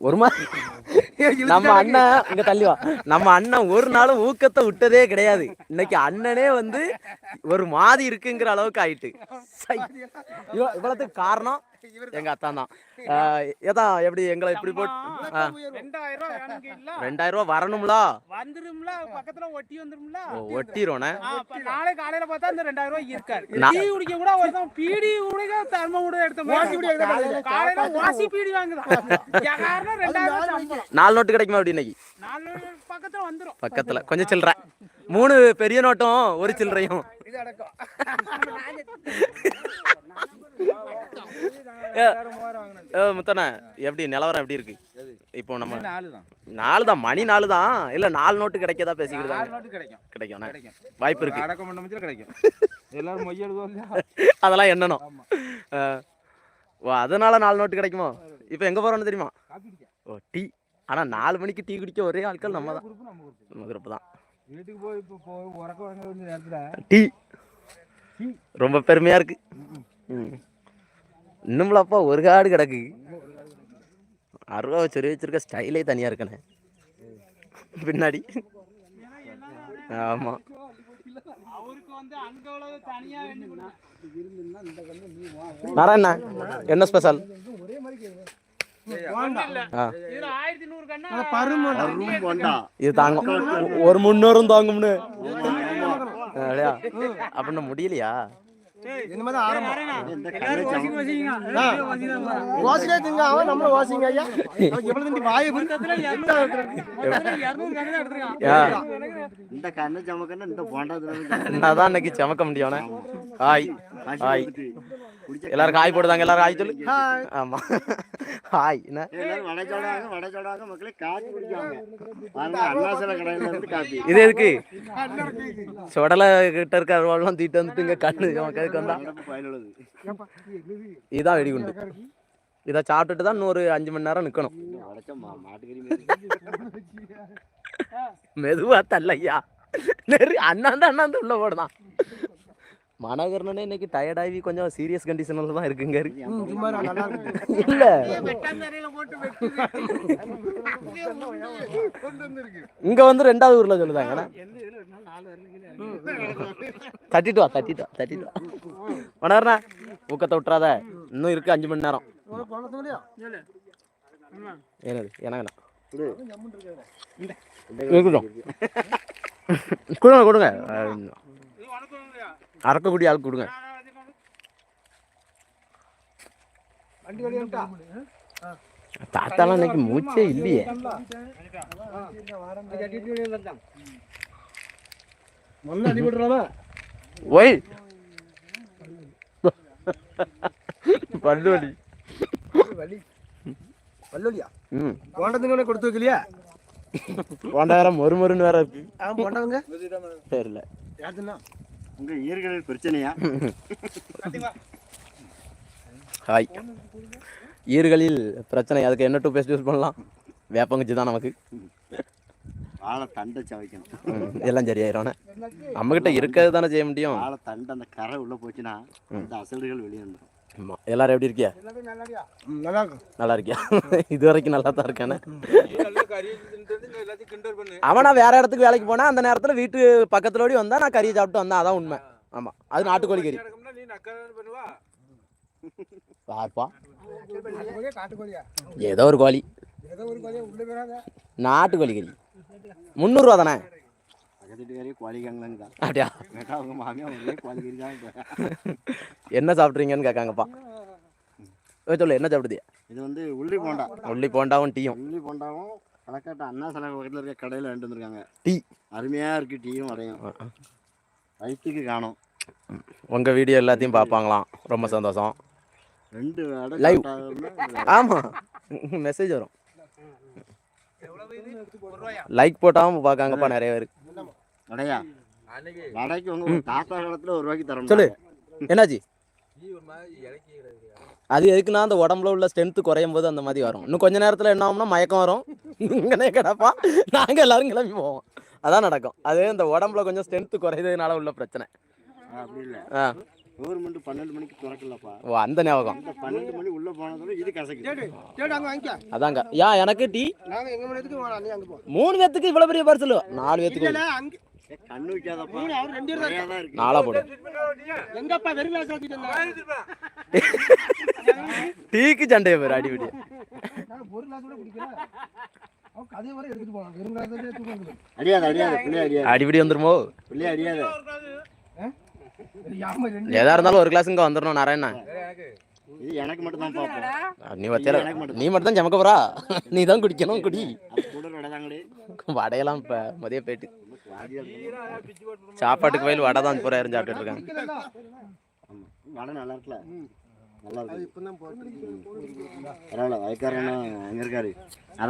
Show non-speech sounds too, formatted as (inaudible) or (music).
ஒரு மாதிரி நம்ம அண்ணன் இங்க தள்ளி வா. நம்ம அண்ணன் ஒரு நாளும் ஊக்கத்தை விட்டதே கிடையாது. இன்னைக்கு அண்ணனே வந்து ஒரு மாதிரி இருக்குங்கிற அளவுக்கு ஆயிட்டு. இவ்வளவுக்கு காரணம் எங்க அத்தான் தான் ஏதா எப்படி எங்களை இப்படி போட்டு ரெண்டாயிரம் ரூபாய் வரணும்ல? வந்துரும்ல? பக்கத்துல ஒட்டி வந்துரும்ல? ஓ, ஒட்டிரோனே ஆ, அப்ப நாளை காலையில பார்த்தா இந்த ரெண்டாயிரம் ரூபாய் இருக்காது. நான்- டீ குடிக்க கூட ஒருத்தன் பீடி குடிக்க தர்ம கூட எடுத்த காலையில வாசி பீடி வாங்குதான் என் காரணம் ரெண்டாயிரம் ரூபாய் சம்பளம். நாலு நோட்டு கிடைக்குமா அப்படி இன்னைக்கு? நாலு பக்கத்துல வந்துரும். பக்கத்துல. கொஞ்சம் சில்லற. மூணு பெரிய நோட்டும் ஒரு சில்லறையும். இது அடக்கம் முத்தண்ணா எப்படி நிலவரம் எப்படி இருக்கு? இப்போ நம்ம நாலு தான் மணி நாலு தான் இல்ல நாலு நோட்டு கிடைக்கதா பேசிக்கிட்டு கிடைக்கும். வாய்ப்பு இருக்கு. அடக்கம் பண்ண மத்தியில கிடைக்கும். (laughs) எல்லாரும் மொய் எழுதுவோம் இல்லையா அதெல்லாம். ஓ அதனால நாலு நோட்டு கிடைக்குமோ? இப்போ எங்க போறோம்னு தெரியுமா? ஓ டீ. ஆனா நாலு மணிக்கு டீ குடிக்க ஒரே ஆட்கள் நம்ம தான் நம்ம குரூப் தான். வீட்டுக்கு போய் இப்போ போய் உறக்க வாங்க வேண்டிய நேரத்துல டீ. ரொம்ப பெருமையா இருக்கு. இன்னும்லப்பா ஒரு காடு கிடக்கு. அருவா வச்சு வச்சிருக்க ஸ்டைலே தனியா இருக்கனே. பின்னாடி. ஆமா. நாராயணா என்ன ஸ்பெஷல் ஆ இதுல ஆயிரத்தி நூறு கண்ணா இது தாங்கும் ஒரு முன்னூறும் தாங்கும்னு. அப்படின்னு முடியலையா? (laughs) சமக்க முடியும் ஹாய். ஹாய். எல்லாரும் காய் போடுதாங்க. எல்லாரும் காய் சொல்லு. ஆமா. ஹாய் என்ன? எல்லாரும் வடை சாடாங்க வடை சாடாங்க மக்களே காப்பி குடிக்காங்க பாருங்க அண்ணாசல கடையில இருந்து காப்பி. இது எதுக்கு? சொடலை கிட்ட இருக்க அருவாள்லாம் தூக்கிட்டு வந்துட்டு இங்க கண்ணு நமக்கு வந்தா. இதுதான் வெடிகுண்டு இதை சாப்பிட்டுட்டு தான் இன்னொரு அஞ்சு மணி நேரம் நிக்கணும். மெதுவா நெரு அண்ணாந்து அண்ணாந்து உள்ள போடுதான் மனகர்ணனே இன்னைக்கு டயர்டாகி கொஞ்சம் சீரியஸ் கண்டிஷனில் தான் இருக்குங்க சும்மா நல்லா இருக்கு. இல்ல. இங்க வந்து ரெண்டாவது ஊர்ல சொல்லுதாங்க தட்டிட்டு வா தட்டிட்டு வா தட்டிட்டு வா. மனகர்ணா ஊக்கத்தை விட்டுறாத. இன்னும் இருக்கு அஞ்சு மணி நேரம். என்னது எனக்கு இருக்கட்டும் கொடுங்க கொடுங்க அஹ், இது உனக்கு இல்லையா அறக்கக்கூடிய ஆளுக்கு கொடுங்க. தாத்தாலாம் இன்னைக்கு மூச்சே இல்லையே. ஒய் பல்லு வலி வலி வல்லுலியா ம். போண்டதுங்க கொடுத்து வைக்கலையா? போண்டா வேற மொறு மொறுன்னு வேற இருக்கு. போண்டவங்க தெரியல. யாருன்னா உங்க ஈர்களில் பிரச்சனையா? ஹாய். ஈறுகளில் பிரச்சனை அதுக்கு என்ன டூ பேஸ்ட் யூஸ் பண்ணலாம்? வேப்பங்குச்சி தான் நமக்கு. வாழை தண்டை சவைக்கணும் எல்லாம் சரியாயிரும் நம்மகிட்ட இருக்கிறது தானே செய்ய முடியும்? வாழை தண்டை அந்த கரை உள்ள போச்சுன்னா அந்த அசல்கள் வெளியே வந்துடும் ஆமா. எல்லாரும் எப்படி இருக்கியா? நல்லா இருக்கும் நல்லா இருக்கியா (laughs) இது வரைக்கும் நல்லா தான் இருக்கானே அவனா வேற இடத்துக்கு வேலைக்கு போனா அந்த நேரத்துல வீட்டு பக்கத்துல ஓடி வந்தா நான் கறியை சாப்பிட்டு வந்தேன். அதான் உண்மை. ஆமா. அது நாட்டுக்கோழி கறி. பார்ப்பா ஏதோ ஒரு கோழி. நாட்டுக்கோழி கறி. முந்நூறுரூவா தானே? அப்படியா? என்ன சாப்பிட்றீங்கன்னு கேட்காங்கப்பா. சொல்லு என்ன சாப்பிடுதியா இது வந்து உள்ளி போண்டா. உள்ளி போண்டாவும் டீயும். உள்ளி போண்டாவும் கலக்காட்ட அண்ணா சிலை பக்கத்தில் இருக்க கடையில் வாங்கிட்டு வந்திருக்காங்க. டீ. அருமையாக இருக்கு டீயும் வடையும். வயிற்றுக்கு காணும். உங்க வீடியோ எல்லாத்தையும் பார்ப்பாங்களாம். ரொம்ப சந்தோஷம். ரெண்டு வடை Live. சாப்பிட்டாருன்னா ஆமா. (laughs) மெசேஜ் வரும். லைக் போட்டாவும் பார்க்காங்கப்பா நிறைய பேர். வடையா வடைக்கு உங்க ஒரு தாத்தா காலத்துல ஒரு ரூபாய்க்கு தர சொல்லு. என்னாச்சு? அது எதுக்குன்னா அந்த உடம்புல உள்ள ஸ்ட்ரென்த் குறையும் போது அந்த மாதிரி வரும். இன்னும் கொஞ்ச நேரத்தில் என்ன ஆகும்னா மயக்கம் வரும். இங்கனே கிடப்பா. நாங்கள் எல்லாரும் கிளம்பி போவோம். அதான் நடக்கும். அது இந்த உடம்புல கொஞ்சம் ஸ்ட்ரென்த் குறையதுனால உள்ள பிரச்சனை. அப்படி இல்லை. ஆ. கவர்மெண்ட் பன்னெண்டு மணிக்கு திறக்கலப்பா. ஓ அந்த ஞாபகம். பன்னெண்டு மணி உள்ள போனதோட இது வாங்கிக்க. அதாங்க. யா எனக்கு டீ? நாங்க எங்க மூணு பேத்துக்கு இவ்வளவு பெரிய பார்சல்? நாலு பேத்துக்கு. இல்ல அங்க ஏ, கண்ணு வைக்காதப்பா மூணு அவர் ரெண்டு பேர் தான் நிறையா தான் இருக்கு. நாளா போடும் எங்கப்பா வெறும் டீக்கு சண்டைய பேர் அடிபடி நான் ஒரு கிளாஸ் கூட குடிக்கல. அவன் கதையை வரை எடுத்துட்டு போவான் வெறும் கிளாஸ் தூக்கம் வந்துடும் அடியாது அடியாது பிள்ளை அடியாது. அடிபடி வந்துருமோ? பிள்ளை அடியாது. எதா இருந்தாலும் ஒரு கிளாஸ் இங்க வந்துடணும் நாராயணா. இது எனக்கு மட்டும் தான் பார்ப்போம் நீ வச்சல. நீ மட்டும் தான் சமக்க போறா? நீ தான் குடிக்கணும் குடி. வடையெல்லாம் இப்ப மதிய போயிட்டு. சாப்பாட்டுக்கு வயல் வடை தான் போறாரு சாப்பிட்டுட்டு இருக்காங்க. வடை நல்லா இருக்குல்ல? நல்லா இருக்கு. பரவாயில்ல வயக்காரனா அங்க இருக்காரு. அதான்